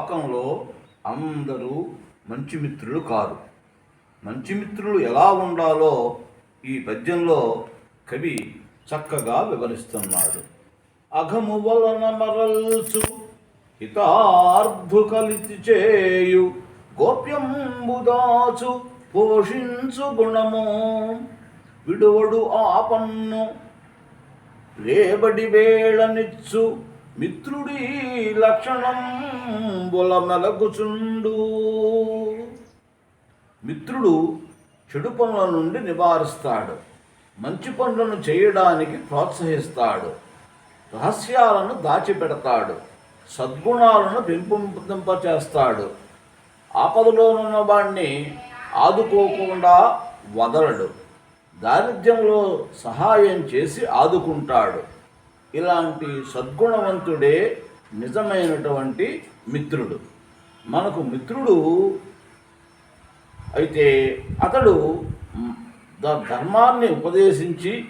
లోకంలో అందరూ మంచి మిత్రులు కారు. మంచి మిత్రులు ఎలా ఉండాలో ఈ పద్యంలో కవి చక్కగా వివరిస్తున్నాడు. అఘము వలన మరల్సు హితార్థు కలిసి చేయు గోప్యంబుదాచు పోషించు గుణము. విడువడు ఆపన్ను రేబడి వేళనిచ్చు మిత్రుడి లక్షణం బుల మెలగుచుండు మిత్రుడు చెడు పనుల నుండి నివారిస్తాడు. మంచి పనులను చేయడానికి ప్రోత్సహిస్తాడు. రహస్యాలను దాచిపెడతాడు. సద్గుణాలను పెంపొందింపచేస్తాడు. ఆపదలోనున్న వాణ్ణి ఆదుకోకుండా వదలడు. దారిద్ర్యంలో సహాయం చేసి ఆదుకుంటాడు. ఇలాంటి సద్గుణవంతుడే నిజమైనటువంటి మిత్రుడు. మనకు మిత్రుడు అయితే అతడు ధర్మాన్ని ఉపదేశించి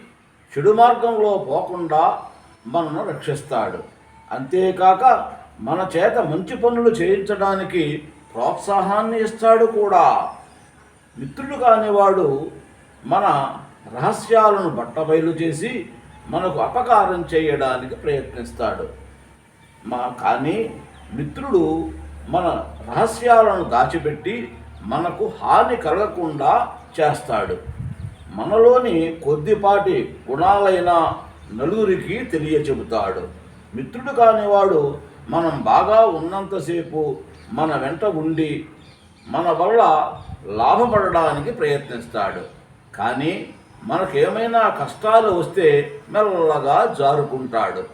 చెడు మార్గంలో పోకుండా మనను రక్షిస్తాడు. అంతేకాక మన చేత మంచి పనులు చేయించడానికి ప్రోత్సాహాన్ని ఇస్తాడు కూడా. మిత్రుడు కానివాడు మన రహస్యాలను బట్టబయలు చేసి మనకు అపకారం చేయడానికి ప్రయత్నిస్తాడు. మా కానీ మిత్రుడు మన రహస్యాలను దాచిపెట్టి మనకు హాని కలగకుండా చేస్తాడు. మనలోని కొద్దిపాటి గుణాలైన నలుగురికి తెలియచెబుతాడు. మిత్రుడు కానివాడు మనం బాగా ఉన్నంతసేపు మన వెంట ఉండి మన వల్ల లాభపడడానికి ప్రయత్నిస్తాడు. కానీ మనకేమైనా కష్టాలు వస్తే మెల్లగా జారుకుంటాడు.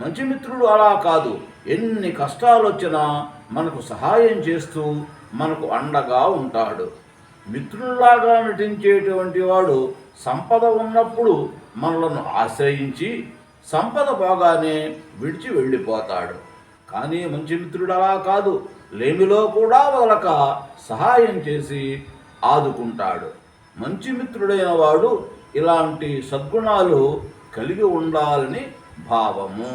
మంచి మిత్రుడు అలా కాదు. ఎన్ని కష్టాలు వచ్చినా మనకు సహాయం చేస్తూ మనకు అండగా ఉంటాడు. మిత్రుల్లాగా నటించేటువంటి వాడు సంపద ఉన్నప్పుడు మనలను ఆశ్రయించి సంపద పోగానే విడిచి వెళ్ళిపోతాడు. కానీ మంచి మిత్రుడు అలా కాదు. లేమిలో కూడా వదలక సహాయం చేసి ఆదుకుంటాడు. మంచి మిత్రుడైన వాడు ఇలాంటి సద్గుణాలు కలిగి ఉండాలని భావము.